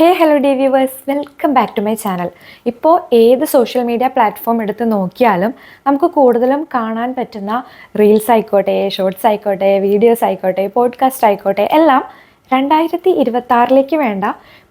Hey hello dear viewers. Welcome back to my channel. ഇപ്പോൾ ഏത് social media platform എടുത്ത് നോക്കിയാലും നമുക്ക് കൂടുതലും കാണാൻ പറ്റുന്ന റീൽസ് ആയിക്കോട്ടെ ഷോർട്സ് ആയിക്കോട്ടെ വീഡിയോസ് ആയിക്കോട്ടെ പോഡ്കാസ്റ്റ് ആയിക്കോട്ടെ എല്ലാം രണ്ടായിരത്തി ഇരുപത്തി ആറിലേക്ക് വേണ്ട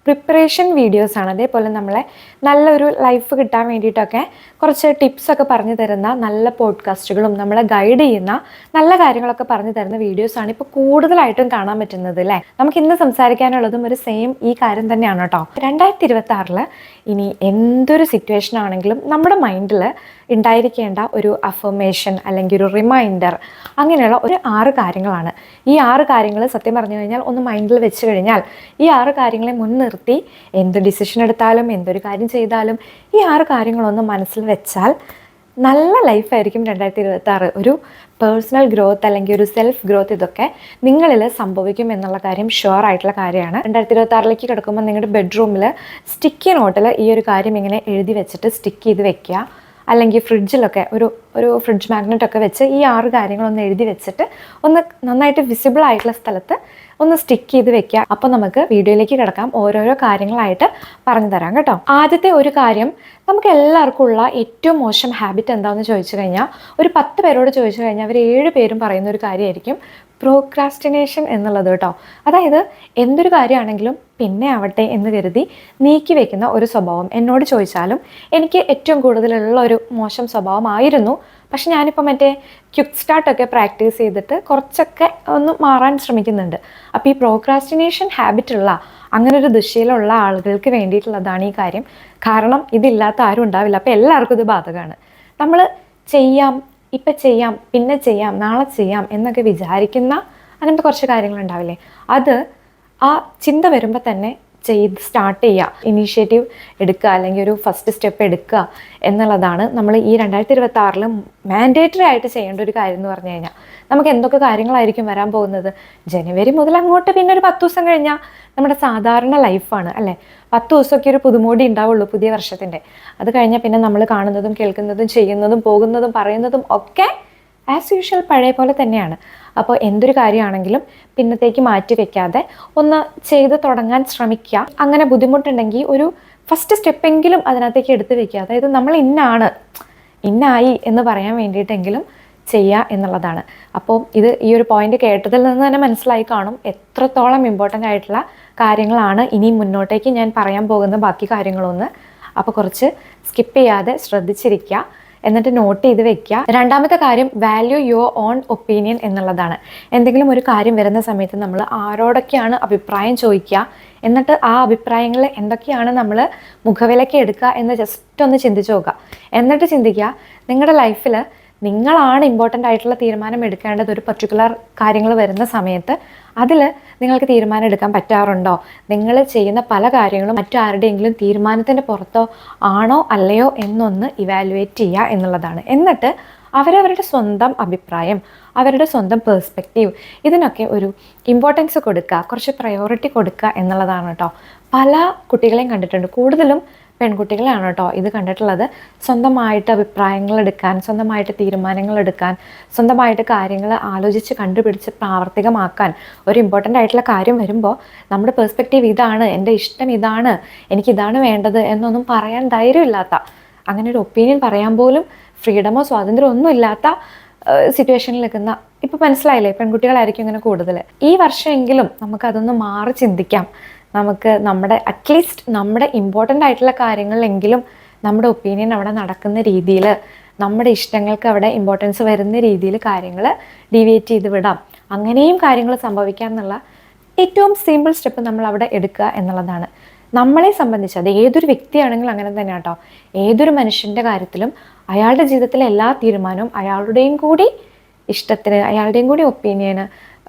പ്രിപ്പറേഷൻ വീഡിയോസാണ്. അതേപോലെ നമ്മളെ നല്ലൊരു ലൈഫ് കിട്ടാൻ വേണ്ടിയിട്ടൊക്കെ കുറച്ച് ടിപ്സൊക്കെ പറഞ്ഞു തരുന്ന നല്ല പോഡ്കാസ്റ്റുകളും നമ്മളെ ഗൈഡ് ചെയ്യുന്ന നല്ല കാര്യങ്ങളൊക്കെ പറഞ്ഞു തരുന്ന വീഡിയോസാണ് ഇപ്പോൾ കൂടുതലായിട്ടും കാണാൻ പറ്റുന്നത് അല്ലേ നമുക്ക് ഇന്ന് സംസാരിക്കാനുള്ളതും ഒരു സെയിം ഈ കാര്യം തന്നെയാണ് കേട്ടോ രണ്ടായിരത്തി ഇരുപത്തി ആറിൽ ഇനി എന്തൊരു സിറ്റുവേഷൻ ആണെങ്കിലും നമ്മുടെ മൈൻഡിൽ ഉണ്ടായിരിക്കേണ്ട ഒരു അഫർമേഷൻ അല്ലെങ്കിൽ ഒരു റിമൈൻഡർ അങ്ങനെയുള്ള ഒരു ആറ് കാര്യങ്ങളാണ്. ഈ ആറ് കാര്യങ്ങൾ സത്യം പറഞ്ഞു കഴിഞ്ഞാൽ ഒന്ന് മൈൻഡിൽ വെച്ച് കഴിഞ്ഞാൽ ഈ ആറ് കാര്യങ്ങളെ മുൻനിർത്തി എന്ത് ഡിസിഷൻ എടുത്താലും എന്തൊരു കാര്യം ചെയ്താലും ഈ ആറ് കാര്യങ്ങളൊന്ന് മനസ്സിൽ വെച്ചാൽ നല്ല ലൈഫായിരിക്കും രണ്ടായിരത്തി ഇരുപത്തി ആറ് ഒരു പേഴ്സണൽ ഗ്രോത്ത് അല്ലെങ്കിൽ ഒരു സെൽഫ് ഗ്രോത്ത് ഇതൊക്കെ നിങ്ങളിൽ സംഭവിക്കും എന്നുള്ള കാര്യം ഷുവർ ആയിട്ടുള്ള കാര്യമാണ്. രണ്ടായിരത്തി ഇരുപത്തി ആറിലേക്ക് കിടക്കുമ്പോൾ നിങ്ങളുടെ ബെഡ്റൂമിൽ സ്റ്റിക്കി നോട്ടിൽ ഈ ഒരു കാര്യം ഇങ്ങനെ എഴുതി വെച്ചിട്ട് സ്റ്റിക്ക് ചെയ്ത് വെക്കുക. അല്ലെങ്കിൽ ഫ്രിഡ്ജിലൊക്കെ ഒരു ഒരു ഫ്രിഡ്ജ് മാഗ്നറ്റ് ഒക്കെ വെച്ച് ഈ ആറ് കാര്യങ്ങളൊന്ന് എഴുതി വെച്ചിട്ട് ഒന്ന് നന്നായിട്ട് വിസിബിൾ ആയിട്ടുള്ള സ്ഥലത്ത് ഒന്ന് സ്റ്റിക്ക് ചെയ്ത് വെക്കുക. അപ്പോൾ നമുക്ക് വീഡിയോയിലേക്ക് കിടക്കാം. ഓരോരോ കാര്യങ്ങളായിട്ട് പറഞ്ഞു തരാം കേട്ടോ. ആദ്യത്തെ ഒരു കാര്യം നമുക്ക് എല്ലാവർക്കും ഉള്ള ഏറ്റവും മോശം ഹാബിറ്റ് എന്താണെന്ന് ചോദിച്ചു കഴിഞ്ഞാൽ ഒരു പത്ത് പേരോട് ചോദിച്ചു കഴിഞ്ഞാൽ അവർ ഏഴ് പേരും പറയുന്ന ഒരു കാര്യമായിരിക്കും പ്രോക്രാസ്റ്റിനേഷൻ എന്നുള്ളത് കേട്ടോ. അതായത് എന്തൊരു കാര്യമാണെങ്കിലും പിന്നെ ആവട്ടെ എന്ന് കരുതി നീക്കി വെക്കുന്ന ഒരു സ്വഭാവം. എന്നോട് ചോദിച്ചാലും എനിക്ക് ഏറ്റവും കൂടുതലുള്ള ഒരു മോശം സ്വഭാവമായിരുന്നു പക്ഷെ ഞാനിപ്പോൾ മറ്റേ ക്യുക്ക് സ്റ്റാർട്ടൊക്കെ പ്രാക്ടീസ് ചെയ്തിട്ട് കുറച്ചൊക്കെ ഒന്ന് മാറാൻ ശ്രമിക്കുന്നുണ്ട്. അപ്പോൾ ഈ പ്രോക്രാസ്റ്റിനേഷൻ ഹാബിറ്റുള്ള അങ്ങനെ ഒരു ദിശയിലുള്ള ആളുകൾക്ക് വേണ്ടിയിട്ടുള്ളതാണ് ഈ കാര്യം. കാരണം ഇതില്ലാത്ത ആരും ഉണ്ടാവില്ല. അപ്പോൾ എല്ലാവർക്കും ഇത് ബാധകമാണ്. നമ്മൾ ചെയ്യാം ഇപ്പം ചെയ്യാം പിന്നെ ചെയ്യാം നാളെ ചെയ്യാം എന്നൊക്കെ വിചാരിക്കുന്ന അങ്ങനത്തെ കുറച്ച് കാര്യങ്ങളുണ്ടാവില്ലേ? അത് ആ ചിന്ത വരുമ്പോൾ തന്നെ ചെയ്ത് സ്റ്റാർട്ട് ചെയ്യുക. ഇനീഷ്യേറ്റീവ് എടുക്കുക അല്ലെങ്കിൽ ഒരു ഫസ്റ്റ് സ്റ്റെപ്പ് എടുക്കുക എന്നുള്ളതാണ് നമ്മൾ ഈ രണ്ടായിരത്തി ഇരുപത്തി ആറിൽ മാൻഡേറ്ററി ആയിട്ട് ചെയ്യേണ്ട ഒരു കാര്യം എന്ന് പറഞ്ഞു കഴിഞ്ഞാൽ. നമുക്ക് എന്തൊക്കെ കാര്യങ്ങളായിരിക്കും വരാൻ പോകുന്നത്? ജനുവരി മുതൽ അങ്ങോട്ട് പിന്നെ ഒരു പത്ത് ദിവസം കഴിഞ്ഞാൽ നമ്മുടെ സാധാരണ ലൈഫാണ് അല്ലേ? പത്ത് ദിവസമൊക്കെ ഒരു പുതുമോടി ഉണ്ടാവുള്ളൂ പുതിയ വർഷത്തിന്റെ അത് കഴിഞ്ഞാൽ പിന്നെ നമ്മൾ കാണുന്നതും കേൾക്കുന്നതും ചെയ്യുന്നതും പോകുന്നതും പറയുന്നതും ഒക്കെ ആസ് യൂഷ്വൽ പഴയ പോലെ തന്നെയാണ്. അപ്പോൾ എന്തൊരു കാര്യമാണെങ്കിലും പിന്നത്തേക്ക് മാറ്റി വെക്കാതെ ഒന്ന് ചെയ്ത് തുടങ്ങാൻ ശ്രമിക്കുക. അങ്ങനെ ബുദ്ധിമുട്ടുണ്ടെങ്കിൽ ഒരു ഫസ്റ്റ് സ്റ്റെപ്പെങ്കിലും അതിനകത്തേക്ക് എടുത്തു വെക്കുക. അതായത് നമ്മൾ ഇന്നാണ് ഇന്നായി എന്ന് പറയാൻ വേണ്ടിയിട്ടെങ്കിലും ചെയ്യുക എന്നുള്ളതാണ്. അപ്പോൾ ഇത് ഈ ഒരു പോയിന്റ് കേട്ടതിൽ നിന്ന് തന്നെ മനസ്സിലായി കാണും എത്രത്തോളം ഇമ്പോർട്ടന്റ് ആയിട്ടുള്ള കാര്യങ്ങളാണ് ഇനി മുന്നോട്ടേക്ക് ഞാൻ പറയാൻ പോകുന്ന ബാക്കി കാര്യങ്ങളൊന്ന്. അപ്പോൾ കുറച്ച് സ്കിപ്പ് ചെയ്യാതെ ശ്രദ്ധിച്ചിരിക്കുക. എന്നിട്ട് നോട്ട് ചെയ്ത് വെക്കുക രണ്ടാമത്തെ കാര്യം വാല്യൂ യുവർ ഓൺ ഒപ്പീനിയൻ എന്നുള്ളതാണ്. എന്തെങ്കിലും ഒരു കാര്യം വരുന്ന സമയത്ത് നമ്മൾ ആരോടൊക്കെയാണ് അഭിപ്രായം ചോദിക്കുക എന്നിട്ട് ആ അഭിപ്രായങ്ങൾ എന്തൊക്കെയാണ് നമ്മൾ മുഖവിലയ്ക്ക് എടുക്കുക എന്ന് ജസ്റ്റ് ഒന്ന് ചിന്തിച്ച് നോക്കുക എന്നിട്ട് ചിന്തിക്കുക നിങ്ങളുടെ ലൈഫിൽ നിങ്ങളാണ് ഇമ്പോർട്ടന്റ് ആയിട്ടുള്ള തീരുമാനം എടുക്കേണ്ടത് ഒരു പർട്ടിക്കുലർ കാര്യങ്ങൾ വരുന്ന സമയത്ത് അതിൽ നിങ്ങൾക്ക് തീരുമാനം എടുക്കാൻ പറ്റാറുണ്ടോ? നിങ്ങൾ ചെയ്യുന്ന പല കാര്യങ്ങളും മറ്റാരുടെയെങ്കിലും തീരുമാനത്തിന്റെ പുറത്തോ ആണോ അല്ലയോ എന്നൊന്ന് ഇവാലുവേറ്റ് ചെയ്യുക എന്നുള്ളതാണ്. എന്നിട്ട് അവരവരുടെ സ്വന്തം അഭിപ്രായം അവരുടെ സ്വന്തം പേഴ്സ്പെക്റ്റീവ് ഇതിനൊക്കെ ഒരു ഇമ്പോർട്ടൻസ് കൊടുക്കുക കുറച്ച് പ്രയോറിറ്റി കൊടുക്കുക എന്നുള്ളതാണ് കേട്ടോ പല കുട്ടികളെയും കണ്ടിട്ടുണ്ട്. കൂടുതലും പെൺകുട്ടികളാണ് കേട്ടോ ഇത് കണ്ടിട്ടുള്ളത് സ്വന്തമായിട്ട് അഭിപ്രായങ്ങൾ എടുക്കാൻ സ്വന്തമായിട്ട് തീരുമാനങ്ങൾ എടുക്കാൻ സ്വന്തമായിട്ട് കാര്യങ്ങൾ ആലോചിച്ച് കണ്ടുപിടിച്ച് പ്രാവർത്തികമാക്കാൻ ഒരു ഇമ്പോർട്ടന്റ് ആയിട്ടുള്ള കാര്യം വരുമ്പോൾ നമ്മുടെ പെർസ്പെക്റ്റീവ് ഇതാണ് എന്റെ ഇഷ്ടം ഇതാണ് എനിക്കിതാണ് വേണ്ടത് എന്നൊന്നും പറയാൻ ധൈര്യമില്ലാത്ത അങ്ങനെ ഒരു ഒപ്പീനിയൻ പറയാൻ പോലും ഫ്രീഡമോ സ്വാതന്ത്ര്യമോ ഒന്നും ഇല്ലാത്ത സിറ്റുവേഷനിൽ നിൽക്കുന്ന ഇപ്പോൾ മനസ്സിലായില്ലേ പെൺകുട്ടികളായിരിക്കും ഇങ്ങനെ കൂടുതൽ ഈ വർഷമെങ്കിലും നമുക്കതൊന്ന് മാറി ചിന്തിക്കാം. നമുക്ക് നമ്മുടെ അറ്റ്ലീസ്റ്റ് നമ്മുടെ ഇമ്പോർട്ടന്റ് ആയിട്ടുള്ള കാര്യങ്ങളിലെങ്കിലും നമ്മുടെ ഒപ്പീനിയൻ അവിടെ നടക്കുന്ന രീതിയിൽ നമ്മുടെ ഇഷ്ടങ്ങൾക്ക് അവിടെ ഇമ്പോർട്ടൻസ് വരുന്ന രീതിയിൽ കാര്യങ്ങൾ ഡീവിയേറ്റ് ചെയ്ത് വിടാം. അങ്ങനെയും കാര്യങ്ങൾ സംഭവിക്കാം എന്നുള്ള ഏറ്റവും സിമ്പിൾ സ്റ്റെപ്പ് നമ്മൾ അവിടെ എടുക്കുക എന്നുള്ളതാണ്. നമ്മളെ സംബന്ധിച്ച് അത് ഏതൊരു വ്യക്തിയാണെങ്കിലും അങ്ങനെ തന്നെ കേട്ടോ. ഏതൊരു മനുഷ്യന്റെ കാര്യത്തിലും അയാളുടെ ജീവിതത്തിലെ എല്ലാ തീരുമാനവും അയാളുടെയും കൂടി ഇഷ്ടത്തിന് അയാളുടെയും കൂടി ഒപ്പീനിയന്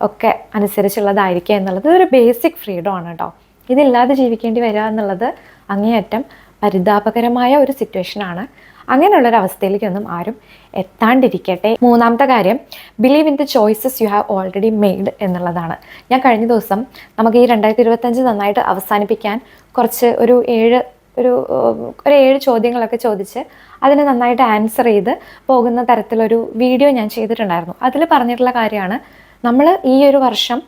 ഒക്കെ അനുസരിച്ചുള്ളതായിരിക്കുക എന്നുള്ളത് ഒരു ബേസിക് ഫ്രീഡം ആണ് കേട്ടോ. ഇതില്ലാതെ ജീവിക്കേണ്ടി വരിക എന്നുള്ളത് അങ്ങേയറ്റം പരിതാപകരമായ ഒരു സിറ്റുവേഷനാണ് അങ്ങനെയുള്ളൊരവസ്ഥയിലേക്കൊന്നും ആരും എത്താണ്ടിരിക്കട്ടെ. മൂന്നാമത്തെ കാര്യം believe in the choices you have already made എന്നുള്ളതാണ്. ഞാൻ കഴിഞ്ഞ ദിവസം നമുക്ക് ഈ രണ്ടായിരത്തി ഇരുപത്തഞ്ച് നന്നായിട്ട് അവസാനിപ്പിക്കാൻ കുറച്ച് ഒരു ഏഴ് ഒരു ഒരു ഏഴ് ചോദ്യങ്ങളൊക്കെ ചോദിച്ച് അതിനെ നന്നായിട്ട് ആൻസർ ചെയ്ത് പോകുന്ന തരത്തിലൊരു വീഡിയോ ഞാൻ ചെയ്തിട്ടുണ്ടായിരുന്നു. അതിൽ പറഞ്ഞിട്ടുള്ള കാര്യമാണ് നമ്മൾ ഈ ഒരു വർഷം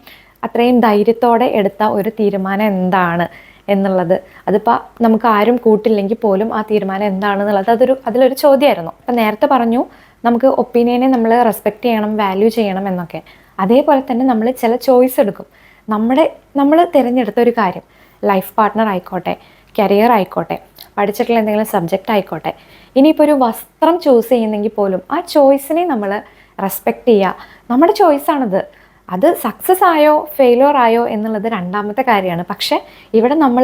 അത്രയും ധൈര്യത്തോടെ എടുത്ത ഒരു തീരുമാനം എന്താണ് എന്നുള്ളത്. അതിപ്പോൾ നമുക്ക് ആരും കൂട്ടില്ലെങ്കിൽ പോലും ആ തീരുമാനം എന്താണെന്നുള്ളത് അതൊരു അതിലൊരു ചോദ്യമായിരുന്നു. അപ്പം നേരത്തെ പറഞ്ഞു നമുക്ക് ഒപ്പീനിയനെ നമ്മൾ റെസ്പെക്റ്റ് ചെയ്യണം വാല്യൂ ചെയ്യണം എന്നൊക്കെ. അതേപോലെ തന്നെ നമ്മൾ ചില ചോയ്സ് എടുക്കും. നമ്മുടെ നമ്മൾ തിരഞ്ഞെടുത്ത ഒരു കാര്യം ലൈഫ് പാർട്ട്ണർ ആയിക്കോട്ടെ കരിയർ ആയിക്കോട്ടെ പഠിച്ചിട്ടുള്ള എന്തെങ്കിലും സബ്ജക്റ്റ് ആയിക്കോട്ടെ ഇനിയിപ്പോൾ ഒരു വസ്ത്രം ചൂസ് ചെയ്യുന്നെങ്കിൽ പോലും ആ ചോയ്സിനെ നമ്മൾ റെസ്പെക്റ്റ് ചെയ്യുക. നമ്മുടെ ചോയ്സാണത്. അത് സക്സസ് ആയോ ഫെയിലോർ ആയോ എന്നുള്ളത് രണ്ടാമത്തെ കാര്യമാണ്. പക്ഷേ ഇവിടെ നമ്മൾ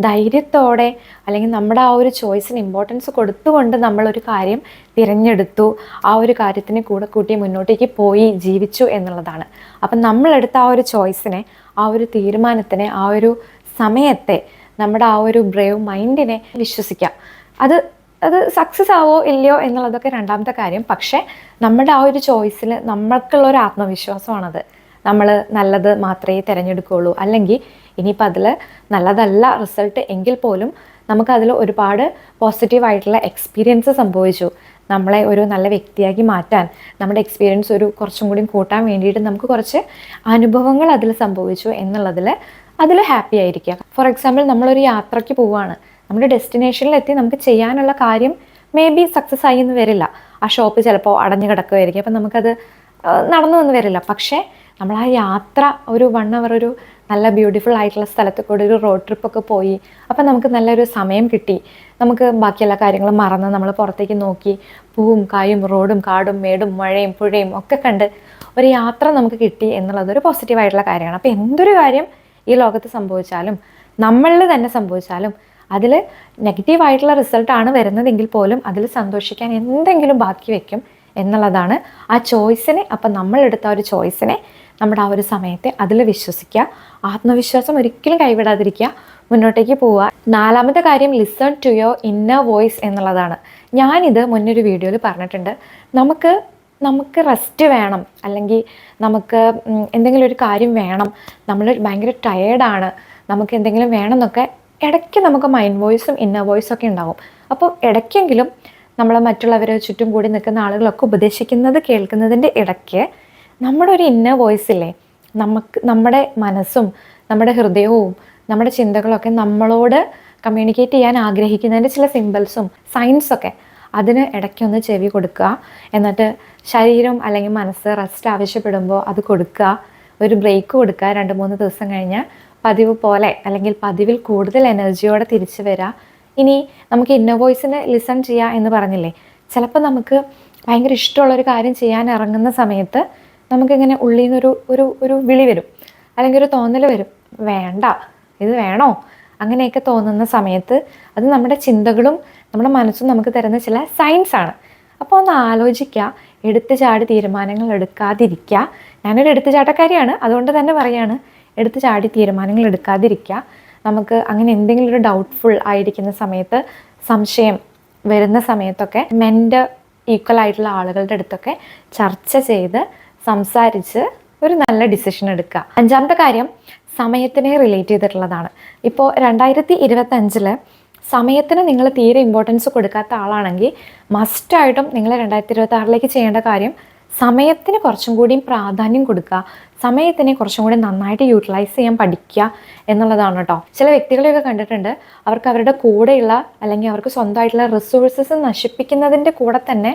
ധൈര്യത്തോടെ അല്ലെങ്കിൽ നമ്മുടെ ആ ഒരു ചോയ്സിന് ഇമ്പോർട്ടൻസ് കൊടുത്തുകൊണ്ട് നമ്മളൊരു കാര്യം തിരഞ്ഞെടുത്തു ആ ഒരു കാര്യത്തിന് കൂടെ കൂട്ടി മുന്നോട്ടേക്ക് പോയി ജീവിച്ചു എന്നുള്ളതാണ്. അപ്പം നമ്മളെടുത്ത ആ ഒരു ചോയ്സിനെ ആ ഒരു തീരുമാനത്തിനെ ആ ഒരു സമയത്തെ നമ്മുടെ ആ ഒരു ബ്രേവ് മൈൻഡിനെ വിശ്വസിക്കാം. അത് അത് സക്സസ് ആവോ ഇല്ലയോ എന്നുള്ളതൊക്കെ രണ്ടാമത്തെ കാര്യം. പക്ഷേ നമ്മുടെ ആ ഒരു ചോയ്സിൽ നമ്മൾക്കുള്ള ഒരു ആത്മവിശ്വാസമാണത്. നമ്മൾ നല്ലത് മാത്രമേ തിരഞ്ഞെടുക്കുകയുള്ളൂ. അല്ലെങ്കിൽ ഇനിയിപ്പോൾ അതിൽ നല്ലതല്ല റിസൾട്ട് എങ്കിൽ പോലും നമുക്കതിൽ ഒരുപാട് പോസിറ്റീവായിട്ടുള്ള എക്സ്പീരിയൻസ് സംഭവിച്ചു. നമ്മളെ ഒരു നല്ല വ്യക്തിയാക്കി മാറ്റാൻ നമ്മുടെ എക്സ്പീരിയൻസ് ഒരു കുറച്ചും കൂടി കൂട്ടാൻ വേണ്ടിയിട്ട് നമുക്ക് കുറച്ച് അനുഭവങ്ങൾ അതിൽ സംഭവിച്ചു എന്നുള്ളതിൽ അതിൽ ഹാപ്പി ആയിരിക്കുക ഫോർ എക്സാമ്പിൾ നമ്മളൊരു യാത്രയ്ക്ക് പോവുകയാണ് നമ്മുടെ ഡെസ്റ്റിനേഷനിലെത്തി നമുക്ക് ചെയ്യാനുള്ള കാര്യം മേ ബി സക്സസ് ആയി എന്ന് വരില്ല. ആ ഷോപ്പ് ചിലപ്പോൾ അടഞ്ഞു കിടക്കുമായിരിക്കും അപ്പം നമുക്കത് നടന്നു വന്ന് വരില്ല. പക്ഷേ നമ്മൾ ആ യാത്ര ഒരു വൺ അവർ ഒരു നല്ല ബ്യൂട്ടിഫുൾ ആയിട്ടുള്ള സ്ഥലത്ത് കൂടി ഒരു റോഡ് ട്രിപ്പൊക്കെ പോയി. അപ്പം നമുക്ക് നല്ലൊരു സമയം കിട്ടി. നമുക്ക് ബാക്കി എല്ലാ കാര്യങ്ങളും മറന്ന് നമ്മൾ പുറത്തേക്ക് നോക്കി പൂവും കായും റോഡും കാടും മേടും മഴയും പുഴയും ഒക്കെ കണ്ട് ഒരു യാത്ര നമുക്ക് കിട്ടി എന്നുള്ളത് ഒരു പോസിറ്റീവായിട്ടുള്ള കാര്യമാണ്. അപ്പോൾ എന്തൊരു കാര്യം ഈ ലോകത്ത് സംഭവിച്ചാലും നമ്മളിൽ തന്നെ സംഭവിച്ചാലും അതിൽ നെഗറ്റീവായിട്ടുള്ള റിസൾട്ടാണ് വരുന്നതെങ്കിൽ പോലും അതിൽ സന്തോഷിക്കാൻ എന്തെങ്കിലും ബാക്കി വയ്ക്കും എന്നുള്ളതാണ് ആ ചോയ്സിനെ അപ്പം നമ്മളെടുത്ത ഒരു ചോയ്സിനെ നമ്മുടെ ആ ഒരു സമയത്തെ അതിൽ വിശ്വസിക്കുക. ആത്മവിശ്വാസം ഒരിക്കലും കൈവിടാതിരിക്കുക. മുന്നോട്ടേക്ക് പോവുക. നാലാമത്തെ കാര്യം listen to your inner voice എന്നുള്ളതാണ്. ഞാനിത് മുന്നൊരു വീഡിയോയിൽ പറഞ്ഞിട്ടുണ്ട്. നമുക്ക് നമുക്ക് റെസ്റ്റ് വേണം. അല്ലെങ്കിൽ നമുക്ക് എന്തെങ്കിലും ഒരു കാര്യം വേണം. നമ്മൾ ഭയങ്കര ടയേർഡാണ് നമുക്ക് എന്തെങ്കിലും വേണം എന്നൊക്കെ ഇടയ്ക്ക് നമുക്ക് മൈൻഡ് വോയിസും ഇന്നർ വോയിസും ഒക്കെ ഉണ്ടാകും അപ്പോൾ ഇടയ്ക്കെങ്കിലും നമ്മൾ മറ്റുള്ളവരെ ചുറ്റും കൂടി നിൽക്കുന്ന ആളുകളൊക്കെ ഉപദേശിക്കുന്നത് കേൾക്കുന്നതിന്റെ ഇടയ്ക്ക് നമ്മുടെ ഒരു ഇന്നർ വോയിസ് ഇല്ലേ? നമുക്ക് നമ്മുടെ മനസ്സും നമ്മുടെ ഹൃദയവും നമ്മുടെ ചിന്തകളൊക്കെ നമ്മളോട് കമ്മ്യൂണിക്കേറ്റ് ചെയ്യാൻ ആഗ്രഹിക്കുന്നതിന്റെ ചില സിമ്പിൾസും സയൻസൊക്കെ അതിന് ഇടയ്ക്കൊന്ന് ചെവി കൊടുക്കുക. എന്നിട്ട് ശരീരം അല്ലെങ്കിൽ മനസ്സ് റെസ്റ്റ് ആവശ്യപ്പെടുമ്പോൾ അത് കൊടുക്കുക. ഒരു ബ്രേക്ക് കൊടുക്കുക രണ്ട് മൂന്ന് ദിവസം കഴിഞ്ഞ് പതിവ് പോലെ അല്ലെങ്കിൽ പതിവിൽ കൂടുതൽ എനർജിയോടെ തിരിച്ചു വരിക ഇനി നമുക്ക് ഇന്നർ വോയിസിന് ലിസൺ ചെയ്യുക എന്ന് പറഞ്ഞില്ലേ? ചിലപ്പോൾ നമുക്ക് ഭയങ്കര ഇഷ്ടമുള്ളൊരു കാര്യം ചെയ്യാൻ ഇറങ്ങുന്ന സമയത്ത് നമുക്കിങ്ങനെ ഉള്ളിൽ നിന്നൊരു ഒരു ഒരു വിളി വരും. അല്ലെങ്കിൽ ഒരു തോന്നൽ വരും. വേണ്ട. ഇത് വേണോ? അങ്ങനെയൊക്കെ തോന്നുന്ന സമയത്ത് അത് നമ്മുടെ ചിന്തകളും നമ്മുടെ മനസ്സും നമുക്ക് തരുന്ന ചില സയൻസ് ആണ്. അപ്പോൾ ഒന്ന് ആലോചിക്കുക. എടുത്തു ചാടി തീരുമാനങ്ങൾ എടുക്കാതിരിക്കുക. ഞാനൊരു എടുത്തു ചാട്ടക്കാരിയാണ്. അതുകൊണ്ട് തന്നെ പറയാണ് എടുത്തു ചാടി തീരുമാനങ്ങൾ എടുക്കാതിരിക്കുക. നമുക്ക് അങ്ങനെ എന്തെങ്കിലും ഒരു ഡൗട്ട്ഫുൾ ആയിരിക്കുന്ന സമയത്ത് സംശയം വരുന്ന സമയത്തൊക്കെ മെന്റ് ഈക്വൽ ആയിട്ടുള്ള ആളുകളുടെ അടുത്തൊക്കെ ചർച്ച ചെയ്ത് സംസാരിച്ച് ഒരു നല്ല ഡിസിഷൻ എടുക്കുക. അഞ്ചാമത്തെ കാര്യം സമയത്തിനെ റിലേറ്റ് ചെയ്തിട്ടുള്ളതാണ്. ഇപ്പോൾ രണ്ടായിരത്തി ഇരുപത്തഞ്ചിൽ സമയത്തിന് നിങ്ങൾ തീരെ ഇമ്പോർട്ടൻസ് കൊടുക്കാത്ത ആളാണെങ്കിൽ മസ്റ്റായിട്ടും നിങ്ങൾ രണ്ടായിരത്തി ഇരുപത്തി ആറിലേക്ക് ചെയ്യേണ്ട കാര്യം സമയത്തിന് കുറച്ചും കൂടിയും പ്രാധാന്യം കൊടുക്കുക. സമയത്തിനെ കുറച്ചും കൂടി നന്നായിട്ട് യൂട്ടിലൈസ് ചെയ്യാൻ പഠിക്കുക എന്നുള്ളതാണ് കേട്ടോ ചില വ്യക്തികളെയൊക്കെ കണ്ടിട്ടുണ്ട് അവർക്ക് അവരുടെ കൂടെയുള്ള അല്ലെങ്കിൽ അവർക്ക് സ്വന്തമായിട്ടുള്ള റിസോഴ്സസ് നശിപ്പിക്കുന്നതിന്റെ കൂടെ തന്നെ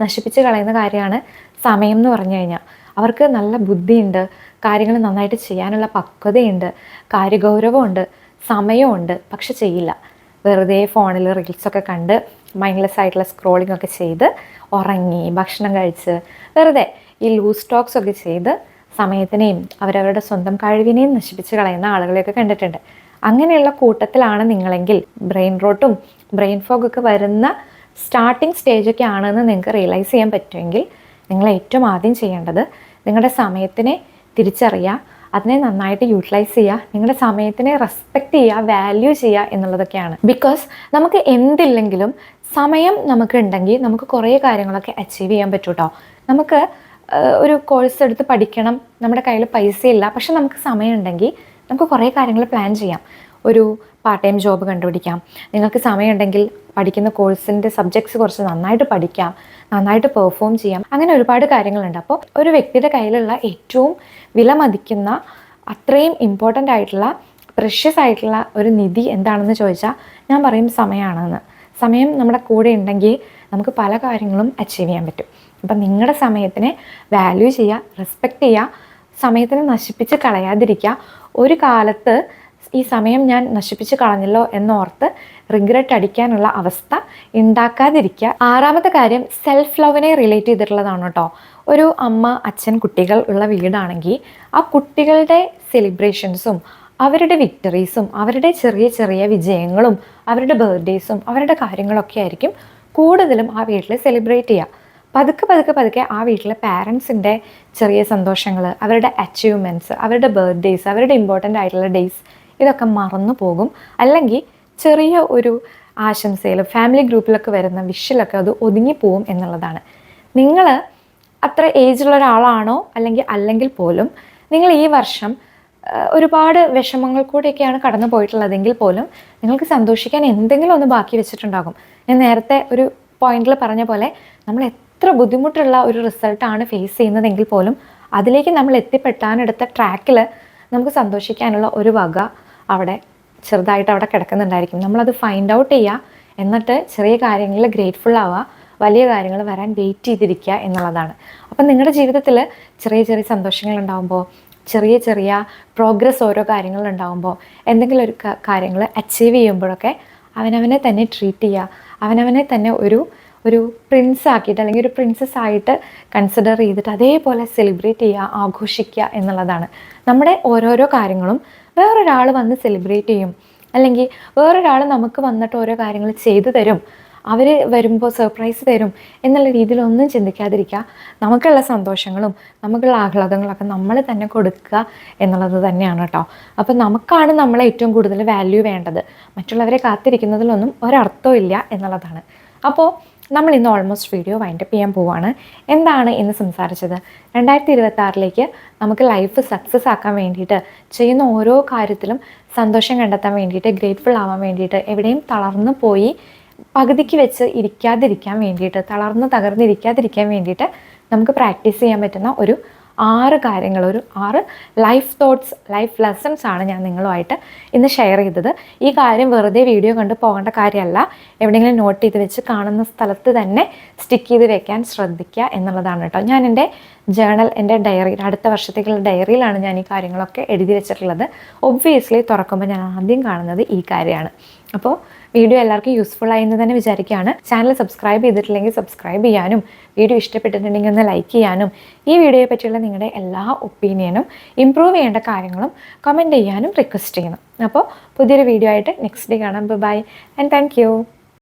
നശിപ്പിച്ച് കളയുന്ന കാര്യമാണ് സമയം എന്ന് പറഞ്ഞു കഴിഞ്ഞാൽ അവർക്ക് നല്ല ബുദ്ധിയുണ്ട് കാര്യങ്ങൾ നന്നായിട്ട് ചെയ്യാനുള്ള പക്വതയുണ്ട് കാര്യഗൗരവമുണ്ട് സമയമുണ്ട് പക്ഷെ ചെയ്യില്ല. വെറുതെ ഫോണിൽ റീൽസൊക്കെ കണ്ട് മൈൻഡ്ലെസ് ആയിട്ടുള്ള സ്ക്രോളിംഗ് ഒക്കെ ചെയ്ത് ഉറങ്ങി ഭക്ഷണം കഴിച്ച് വെറുതെ ഈ ലൂസ് ടോക്സ് ഒക്കെ ചെയ്ത് സമയത്തിനെയും അവരവരുടെ സ്വന്തം കഴിവിനെയും നശിപ്പിച്ച് കളയുന്ന ആളുകളെയൊക്കെ കണ്ടിട്ടുണ്ട്. അങ്ങനെയുള്ള കൂട്ടത്തിലാണ് നിങ്ങളെങ്കിൽ ബ്രെയിൻ റോട്ടും ബ്രെയിൻ ഫോഗൊക്കെ വരുന്ന സ്റ്റാർട്ടിങ് സ്റ്റേജൊക്കെ ആണെന്ന് നിങ്ങൾക്ക് റിയലൈസ് ചെയ്യാൻ പറ്റുമെങ്കിൽ നിങ്ങൾ ഏറ്റവും ആദ്യം ചെയ്യേണ്ടത് നിങ്ങളുടെ സമയത്തിനെ തിരിച്ചറിയുക അതിനെ നന്നായിട്ട് യൂട്ടിലൈസ് ചെയ്യുക നിങ്ങളുടെ സമയത്തിനെ റെസ്പെക്റ്റ് ചെയ്യുക വാല്യൂ ചെയ്യുക എന്നുള്ളതൊക്കെയാണ്. ബിക്കോസ് നമുക്ക് എന്തില്ലെങ്കിലും സമയം നമുക്ക് ഉണ്ടെങ്കിൽ നമുക്ക് കുറേ കാര്യങ്ങളൊക്കെ അച്ചീവ് ചെയ്യാൻ പറ്റും കേട്ടോ നമുക്ക് ഒരു കോഴ്സ് എടുത്ത് പഠിക്കണം നമ്മുടെ കയ്യിൽ പൈസയില്ല പക്ഷെ നമുക്ക് സമയം ഉണ്ടെങ്കിൽ നമുക്ക് കുറേ കാര്യങ്ങൾ പ്ലാൻ ചെയ്യാം. ഒരു പാർട്ട് ടൈം ജോബ് കണ്ടുപിടിക്കാം. നിങ്ങൾക്ക് സമയമുണ്ടെങ്കിൽ പഠിക്കുന്ന കോഴ്സിന്റെ സബ്ജക്ട്സ് കുറച്ച് നന്നായിട്ട് പഠിക്കാം നന്നായിട്ട് പെർഫോം ചെയ്യാം. അങ്ങനെ ഒരുപാട് കാര്യങ്ങളുണ്ട്. അപ്പോൾ ഒരു വ്യക്തിയുടെ കയ്യിലുള്ള ഏറ്റവും വില മതിക്കുന്ന അത്രയും ഇമ്പോർട്ടന്റ് ആയിട്ടുള്ള പ്രഷ്യസ് ആയിട്ടുള്ള ഒരു നിധി എന്താണെന്ന് ചോദിച്ചാൽ ഞാൻ പറയും സമയമാണെന്ന്. സമയം നമ്മുടെ കൂടെ ഉണ്ടെങ്കിൽ നമുക്ക് പല കാര്യങ്ങളും അച്ചീവ് ചെയ്യാൻ പറ്റും. അപ്പം നിങ്ങളുടെ സമയത്തിനെ വാല്യൂ ചെയ്യുക റെസ്പെക്റ്റ് ചെയ്യുക സമയത്തിനെ നശിപ്പിച്ച് കളയാതിരിക്കുക. ഒരു കാലത്ത് ഈ സമയം ഞാൻ നശിപ്പിച്ച് കളഞ്ഞല്ലോ എന്നോർത്ത് റിഗ്രറ്റ് അടിക്കാനുള്ള അവസ്ഥ ഉണ്ടാക്കാതിരിക്കുക. ആറാമത്തെ കാര്യം സെൽഫ് ലവിനെ റിലേറ്റ് ചെയ്തിട്ടുള്ളതാണ് കേട്ടോ ഒരു അമ്മ അച്ഛൻ കുട്ടികൾ ഉള്ള വീടാണെങ്കിൽ ആ കുട്ടികളുടെ സെലിബ്രേഷൻസും അവരുടെ വിക്ടറീസും അവരുടെ ചെറിയ ചെറിയ വിജയങ്ങളും അവരുടെ ബർത്ത്ഡേയ്സും അവരുടെ കാര്യങ്ങളൊക്കെ ആയിരിക്കും കൂടുതലും ആ വീട്ടിൽ സെലിബ്രേറ്റ് ചെയ്യുക. പതുക്കെ പതുക്കെ പതുക്കെ ആ വീട്ടിലെ പാരൻസിന്റെ ചെറിയ സന്തോഷങ്ങൾ അവരുടെ അച്ചീവ്മെന്റ്സ് അവരുടെ ബർത്ത്ഡേയ്സ് അവരുടെ ഇമ്പോർട്ടന്റ് ആയിട്ടുള്ള ഡേയ്സ് ഇതൊക്കെ മറന്നു പോകും. അല്ലെങ്കിൽ ചെറിയ ഒരു ആശംസയിൽ ഫാമിലി ഗ്രൂപ്പിലൊക്കെ വരുന്ന വിഷിലൊക്കെ അത് ഒതുങ്ങിപ്പോവും എന്നുള്ളതാണ്. നിങ്ങൾ അത്ര ഏജുള്ള ഒരാളാണോ? അല്ലെങ്കിൽ അല്ലെങ്കിൽ പോലും നിങ്ങൾ ഈ വർഷം ഒരുപാട് വിഷമങ്ങൾ കൂടെയൊക്കെയാണ് കടന്നു പോയിട്ടുള്ളതെങ്കിൽ പോലും നിങ്ങൾക്ക് സന്തോഷിക്കാൻ എന്തെങ്കിലും ഒന്ന് ബാക്കി വെച്ചിട്ടുണ്ടാകും. ഞാൻ നേരത്തെ ഒരു പോയിന്റിൽ പറഞ്ഞ പോലെ നമ്മൾ എത്ര ബുദ്ധിമുട്ടുള്ള ഒരു റിസൾട്ടാണ് ഫേസ് ചെയ്യുന്നതെങ്കിൽ പോലും അതിലേക്ക് നമ്മൾ എത്തിപ്പെട്ടാനെടുത്ത ട്രാക്കിൽ നമുക്ക് സന്തോഷിക്കാനുള്ള ഒരു വക അവിടെ ചെറുതായിട്ട് അവിടെ കിടക്കുന്നുണ്ടായിരിക്കും. നമ്മളത് ഫൈൻഡ് ഔട്ട് ചെയ്യുക എന്നിട്ട് ചെറിയ കാര്യങ്ങളിൽ ഗ്രേറ്റ്ഫുൾ ആവുക വലിയ കാര്യങ്ങൾ വരാൻ വെയിറ്റ് ചെയ്തിരിക്കുക എന്നുള്ളതാണ്. അപ്പം നിങ്ങളുടെ ജീവിതത്തിൽ ചെറിയ ചെറിയ സന്തോഷങ്ങൾ ഉണ്ടാകുമ്പോൾ ചെറിയ ചെറിയ പ്രോഗ്രസ് ഓരോ കാര്യങ്ങൾ ഉണ്ടാകുമ്പോൾ എന്തെങ്കിലും ഒരു കാര്യങ്ങൾ അച്ചീവ് ചെയ്യുമ്പോഴൊക്കെ അവനവനെ തന്നെ ട്രീറ്റ് ചെയ്യുക. അവനവനെ തന്നെ ഒരു ഒരു പ്രിൻസ് ആക്കിയിട്ട് അല്ലെങ്കിൽ ഒരു പ്രിൻസസ് ആയിട്ട് കൺസിഡർ ചെയ്തിട്ട് അതേപോലെ സെലിബ്രേറ്റ് ചെയ്യുക ആഘോഷിക്കുക എന്നുള്ളതാണ്. നമ്മുടെ ഓരോരോ കാര്യങ്ങളും വേറൊരാൾ വന്ന് സെലിബ്രേറ്റ് ചെയ്യും. അല്ലെങ്കിൽ വേറൊരാൾ നമുക്ക് വന്നിട്ട് ഓരോ കാര്യങ്ങൾ ചെയ്തു തരും. അവർ വരുമ്പോൾ സർപ്രൈസ് തരും. എന്നുള്ള രീതിയിലൊന്നും ചിന്തിക്കാതിരിക്കുക നമുക്കുള്ള സന്തോഷങ്ങളും നമുക്കുള്ള ആഹ്ലാദങ്ങളൊക്കെ നമ്മൾ തന്നെ കൊടുക്കുക എന്നുള്ളത് തന്നെയാണ് കേട്ടോ അപ്പോൾ നമുക്കാണ് നമ്മളെ ഏറ്റവും കൂടുതൽ വാല്യൂ വേണ്ടത്. മറ്റുള്ളവരെ കാത്തിരിക്കുന്നതിലൊന്നും ഒരർത്ഥവും ഇല്ല എന്നുള്ളതാണ്. അപ്പോൾ നമ്മൾ ഇന്ന് ഓൾമോസ്റ്റ് വീഡിയോ വൈൻഡപ്പ് ചെയ്യാൻ പോവാണ്. എന്താണ് ഇന്ന് സംസാരിച്ചത്? രണ്ടായിരത്തി ഇരുപത്തി ആറിലേക്ക് നമുക്ക് ലൈഫ് സക്സസ് ആക്കാൻ വേണ്ടിയിട്ട് ചെയ്യുന്ന ഓരോ കാര്യത്തിലും സന്തോഷം കണ്ടെത്താൻ വേണ്ടിയിട്ട് ഗ്രേറ്റ്ഫുൾ ആവാൻ വേണ്ടിയിട്ട് എവിടെയും തളർന്നു പോയി പകുതിക്ക് വെച്ച് ഇരിക്കാതിരിക്കാൻ വേണ്ടിയിട്ട് തളർന്ന് തകർന്നിരിക്കാതിരിക്കാൻ വേണ്ടിയിട്ട് നമുക്ക് പ്രാക്ടീസ് ചെയ്യാൻ പറ്റുന്ന ഒരു ആറ് കാര്യങ്ങൾ ഒരു ആറ് ലൈഫ് തോട്ട്സ് ലൈഫ് ലെസൺസ് ആണ് ഞാൻ നിങ്ങളുമായിട്ട് ഇന്ന് ഷെയർ ചെയ്തത്. ഈ കാര്യം വെറുതെ വീഡിയോ കണ്ട് പോകേണ്ട കാര്യമല്ല. എവിടെയെങ്കിലും നോട്ട് ചെയ്ത് വെച്ച് കാണുന്ന സ്ഥലത്ത് തന്നെ സ്റ്റിക്ക് ചെയ്ത് വെക്കാൻ ശ്രദ്ധിക്കുക എന്നുള്ളതാണ് കേട്ടോ. ഞാൻ എന്റെ ജേണൽ എന്റെ ഡയറി അടുത്ത വർഷത്തേക്കുള്ള ഡയറിയിലാണ് ഞാൻ ഈ കാര്യങ്ങളൊക്കെ എഴുതി വെച്ചിട്ടുള്ളത്. ഒബ്വിയസ്ലി തുറക്കുമ്പോൾ ഞാൻ ആദ്യം കാണുന്നത് ഈ കാര്യമാണ്. അപ്പോൾ വീഡിയോ എല്ലാവർക്കും യൂസ്ഫുൾ ആയി എന്ന് തന്നെ വിചാരിക്കുകയാണ്. ചാനൽ സബ്സ്ക്രൈബ് ചെയ്തിട്ടില്ലെങ്കിൽ സബ്സ്ക്രൈബ് ചെയ്യാനും വീഡിയോ ഇഷ്ടപ്പെട്ടിട്ടുണ്ടെങ്കിൽ ഒന്ന് ലൈക്ക് ചെയ്യാനും ഈ വീഡിയോയെ പറ്റിയുള്ള നിങ്ങളുടെ എല്ലാ ഒപ്പീനിയനും ഇമ്പ്രൂവ് ചെയ്യേണ്ട കാര്യങ്ങളും കമന്റ് ചെയ്യാനും റിക്വസ്റ്റ് ചെയ്യുന്നു. അപ്പോൾ പുതിയൊരു വീഡിയോ ആയിട്ട് നെക്സ്റ്റ് ഡേ കാണാം. Bye and thank